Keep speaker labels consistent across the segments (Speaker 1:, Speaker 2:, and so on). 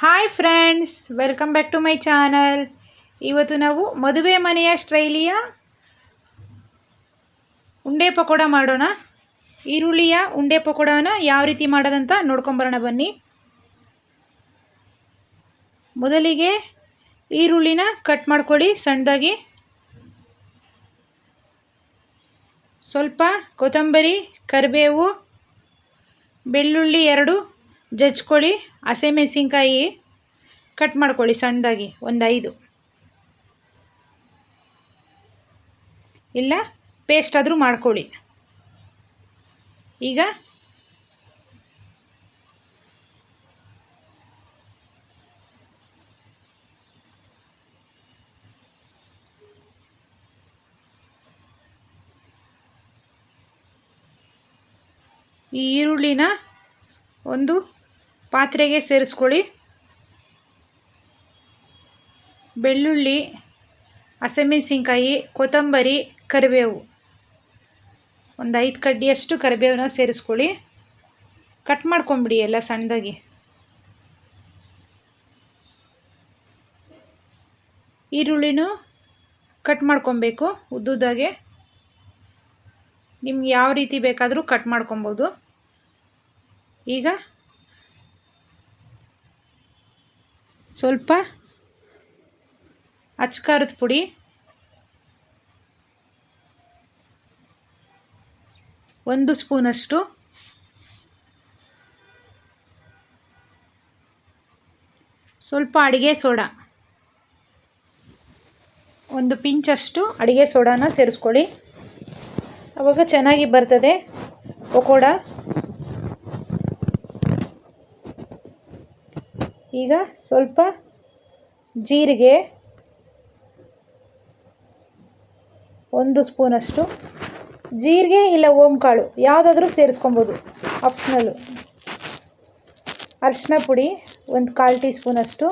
Speaker 1: Hi friends welcome back to my channel ಇವತ್ತು ನಾವು ಮದುವೆ ಮನೆಯ ಸ್ಟ್ರೈಲಿಯ ಉಂಡೆ ಪಕೋಡ ಮಾಡೋಣ. ಈರುಳ್ಳಿಯ ಉಂಡೆ ಪಕೋಡನ ಯಾವ ರೀತಿ ಮಾಡೋದಂತ ನೋಡ್ಕೊಂಬರೋಣ ಬನ್ನಿ. ಮೊದಲಿಗೆ ಈರುಳ್ಳಿನ ಕಟ್ ಮಾಡ್ಕೊಳ್ಳಿ ಸಣ್ಣದಾಗಿ. ಸ್ವಲ್ಪ ಕೊತ್ತಂಬರಿ, ಕರಿಬೇವು, ಬೆಳ್ಳುಳ್ಳಿ ಎರಡು ಜಜ್ಕೊಳ್ಳಿ ಹಸಿಮೆಣಸಿನ್ಕಾಯಿ ಕಟ್ ಮಾಡ್ಕೊಳ್ಳಿ ಸಣ್ಣದಾಗಿ, ಒಂದು ಐದು. ಇಲ್ಲ ಪೇಸ್ಟ್ ಆದರೂ ಮಾಡ್ಕೊಳ್ಳಿ ಈಗ ಈ ಈರುಳ್ಳಿನ ಒಂದು ಪಾತ್ರೆಗೆ ಸೇರಿಸ್ಕೊಳ್ಳಿ. ಬೆಳ್ಳುಳ್ಳಿ, ಹಸಿಮೆಣಸಿನ್ಕಾಯಿ, ಕೊತ್ತಂಬರಿ, ಕರಿಬೇವು. ಒಂದು ಐದು ಕಡ್ಡಿಯಷ್ಟು ಕರಿಬೇವನ್ನ ಸೇರಿಸ್ಕೊಳ್ಳಿ. ಕಟ್ ಮಾಡ್ಕೊಂಬಿಡಿ ಎಲ್ಲ ಸಣ್ಣದಾಗಿ. ಈರುಳ್ಳಿನೂ ಕಟ್ ಮಾಡ್ಕೊಬೇಕು ಉದ್ದುದಾಗೆ ನಿಮ್ಗೆ ಯಾವ ರೀತಿ ಬೇಕಾದರೂ ಕಟ್ ಮಾಡ್ಕೊಬೋದು. ಈಗ ಸ್ವಲ್ಪ ಅಚ್ಕಾರದ ಪುಡಿ. ಒಂದು ಸ್ಪೂನಷ್ಟು ಸ್ವಲ್ಪ ಅಡುಗೆ ಸೋಡಾ. ಒಂದು ಪಿಂಚಷ್ಟು ಅಡುಗೆ ಸೋಡಾನ ಸೇರಿಸ್ಕೊಳ್ಳಿ. ಅವಾಗ ಚೆನ್ನಾಗಿ ಬರ್ತದೆ ಪಕೋಡ. ಈಗ ಸ್ವಲ್ಪ ಜೀರಿಗೆ ಒಂದು ಸ್ಪೂನಷ್ಟು ಜೀರಿಗೆ ಇಲ್ಲ ಓಂಕಾಳು ಯಾವುದಾದ್ರೂ ಸೇರಿಸ್ಕೊಬೋದು ಆಪ್ಷನಲ್ಲು ಅರಿಶಿನ ಪುಡಿ ಒಂದು ಕಾಲು ಟೀ ಸ್ಪೂನಷ್ಟು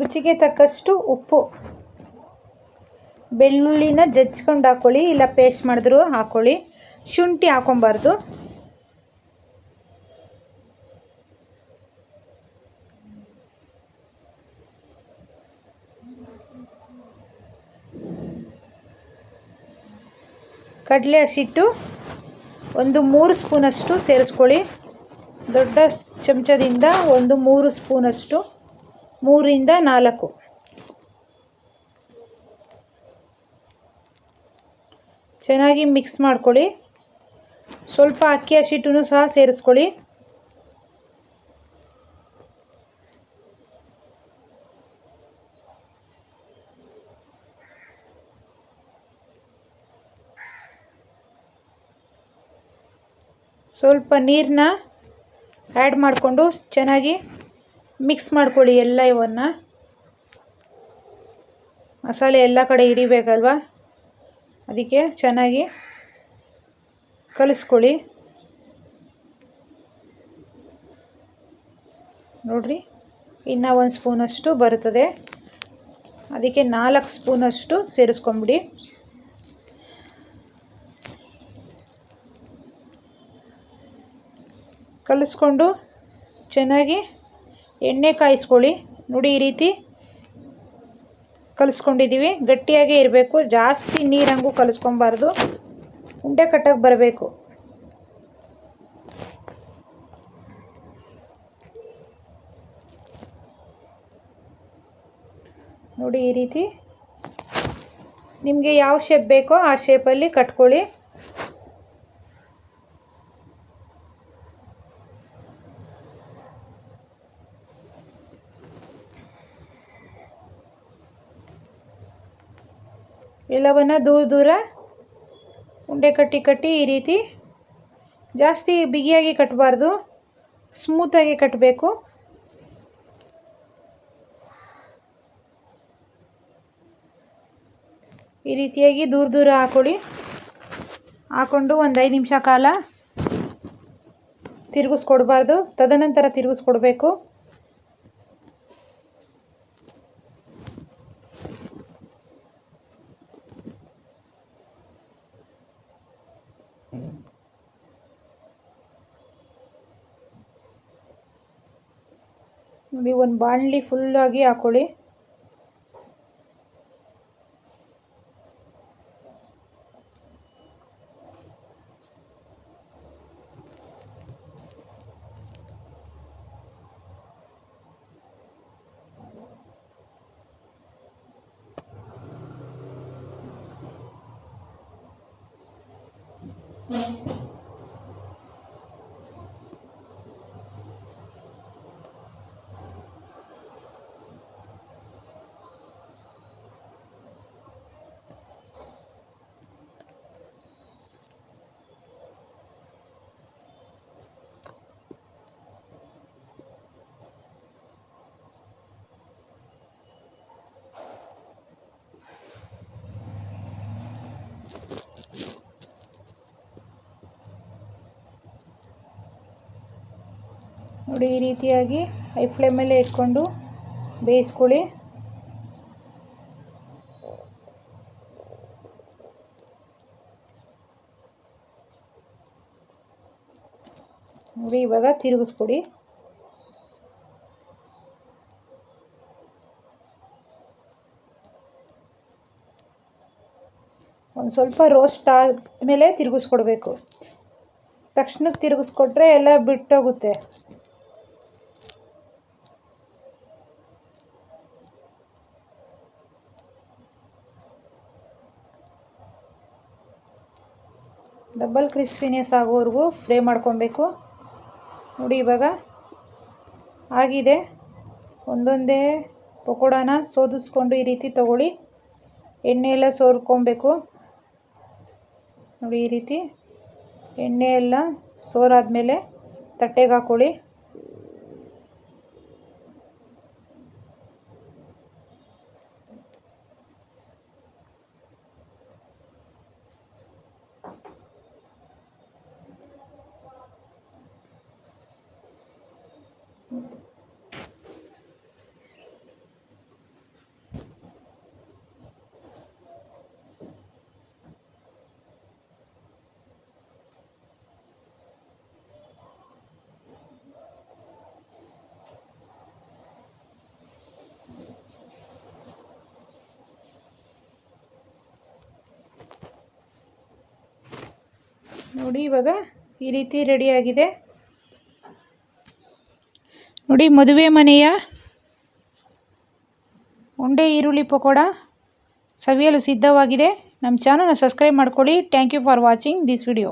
Speaker 1: ರುಚಿಗೆ ತಕ್ಕಷ್ಟು ಉಪ್ಪು. ಬೆಳ್ಳುಳ್ಳಿನ ಜಜ್ಕೊಂಡು ಹಾಕ್ಕೊಳ್ಳಿ ಇಲ್ಲ ಪೇಸ್ಟ್ ಮಾಡಿದ್ರು ಹಾಕ್ಕೊಳ್ಳಿ ಶುಂಠಿ ಹಾಕೊಬಾರ್ದು. ಕಡಲೆ ಹಸಿಟ್ಟು ಒಂದು ಮೂರು ಸ್ಪೂನಷ್ಟು ಸೇರಿಸ್ಕೊಳ್ಳಿ. ದೊಡ್ಡ ಚಮಚದಿಂದ ಒಂದು ಮೂರು ಸ್ಪೂನಷ್ಟು. ಮೂರಿಂದ ನಾಲ್ಕು. ಚೆನ್ನಾಗಿ ಮಿಕ್ಸ್ ಮಾಡ್ಕೊಳ್ಳಿ. ಸ್ವಲ್ಪ ಅಕ್ಕಿ ಹಸಿಟ್ಟು ಸಹ ಸೇರಿಸ್ಕೊಳ್ಳಿ. ಸ್ವಲ್ಪ ನೀರನ್ನ ಆ್ಯಡ್ ಮಾಡಿಕೊಂಡು ಚೆನ್ನಾಗಿ ಮಿಕ್ಸ್ ಮಾಡ್ಕೊಳ್ಳಿ ಎಲ್ಲ ಇವನ್ನು ಮಸಾಲೆ ಎಲ್ಲ ಕಡೆ ಹಿಡಿಬೇಕಲ್ವ? ಅದಕ್ಕೆ ಚೆನ್ನಾಗಿ ಕಲಿಸ್ಕೊಳ್ಳಿ. ನೋಡಿರಿ, ಇನ್ನೂ ಒಂದು ಸ್ಪೂನಷ್ಟು ಬರುತ್ತದೆ. ಅದಕ್ಕೆ ನಾಲ್ಕು ಸ್ಪೂನಷ್ಟು ಸೇರಿಸ್ಕೊಂಬಿಡಿ. ಕಲಿಸ್ಕೊಂಡು ಚೆನ್ನಾಗಿ ಎಣ್ಣೆ ಕಾಯಿಸ್ಕೊಳ್ಳಿ. ನೋಡಿ, ಈ ರೀತಿ ಕಲಿಸ್ಕೊಂಡಿದ್ದೀವಿ. ಗಟ್ಟಿಯಾಗೇ ಇರಬೇಕು. ಜಾಸ್ತಿ ನೀರಂಗೂ ಕಲಿಸ್ಕೊಬಾರ್ದು. ಉಂಡೆ ಕಟ್ಟಕ್ಕೆ ಬರಬೇಕು. ನೋಡಿ, ಈ ರೀತಿ. ನಿಮಗೆ ಯಾವ ಶೇಪ್ ಬೇಕೋ ಆ ಶೇಪಲ್ಲಿ ಕಟ್ಕೊಳ್ಳಿ. ಎಲ್ಲವನ್ನು ದೂರ ದೂರ. ಉಂಡೆ ಕಟ್ಟಿ ಕಟ್ಟಿ ಈ ರೀತಿ. ಜಾಸ್ತಿ ಬಿಗಿಯಾಗಿ ಕಟ್ಟಬಾರ್ದು ಸ್ಮೂತಾಗಿ ಕಟ್ಟಬೇಕು ಈ ರೀತಿಯಾಗಿ ದೂರ ದೂರ ಹಾಕೊಳ್ಳಿ. ಹಾಕ್ಕೊಂಡು ಒಂದು ಐದು ನಿಮಿಷ ಕಾಲ ತಿರುಗಿಸ್ಕೊಡ್ಬಾರ್ದು. ತದನಂತರ ತಿರುಗಿಸ್ಕೊಡ್ಬೇಕು. ನೋಡಿ ಒಂದು ಬಾಣಲಿ ಫುಲ್ಲಾಗಿ ಹಾಕೊಳ್ಳಿ. ನೋಡಿ ಈ ರೀತಿಯಾಗಿ ಹೈ ಫ್ಲೇಮಲ್ಲೇ ಇಟ್ಕೊಂಡು ಬೇಯಿಸ್ಕೊಳ್ಳಿ. ನೋಡಿ, ಇವಾಗ ತಿರುಗಿಸ್ಕೊಡಿ. ಒಂದು ಸ್ವಲ್ಪ ರೋಸ್ಟ್ ಆದಮೇಲೆ ತಿರುಗಿಸ್ಕೊಡ್ಬೇಕು. ತಕ್ಷಣಕ್ಕೆ ತಿರುಗಿಸ್ಕೊಟ್ರೆ ಎಲ್ಲ ಬಿಟ್ಟೋಗುತ್ತೆ. ಡಬಲ್ ಕ್ರಿಸ್ಪಿನೆಸ್ ಆಗೋವರೆಗೂ ಫ್ರೈ ಮಾಡ್ಕೊಬೇಕು. ನೋಡಿ ಇವಾಗ ಆಗಿದೆ. ಒಂದೊಂದೇ ಪಕೋಡಾನ ಸೋದಿಸ್ಕೊಂಡು ಈ ರೀತಿ ತಗೊಳ್ಳಿ. ಎಣ್ಣೆ ಎಲ್ಲ ಸೋರ್ಕೊಬೇಕು. ನೋಡಿ ಈ ರೀತಿ ಎಣ್ಣೆ ಎಲ್ಲ ಸೋರಾದಮೇಲೆ ತಟ್ಟೆಗೆ ಹಾಕ್ಕೊಳ್ಳಿ ನೋಡಿ ಇವಾಗ ಈ ರೀತಿ ರೆಡಿಯಾಗಿದೆ ನೋಡಿ ಮದುವೆ ಮನೆಯ ಉಂಡೆ ಈರುಳ್ಳಿ ಪಕೋಡ ಸವಿಯಲು ಸಿದ್ಧವಾಗಿದೆ. ನಮ್ಮ ಚಾನಲ್ನ ಸಬ್ಸ್ಕ್ರೈಬ್ ಮಾಡ್ಕೊಳ್ಳಿ. Thank you for watching this video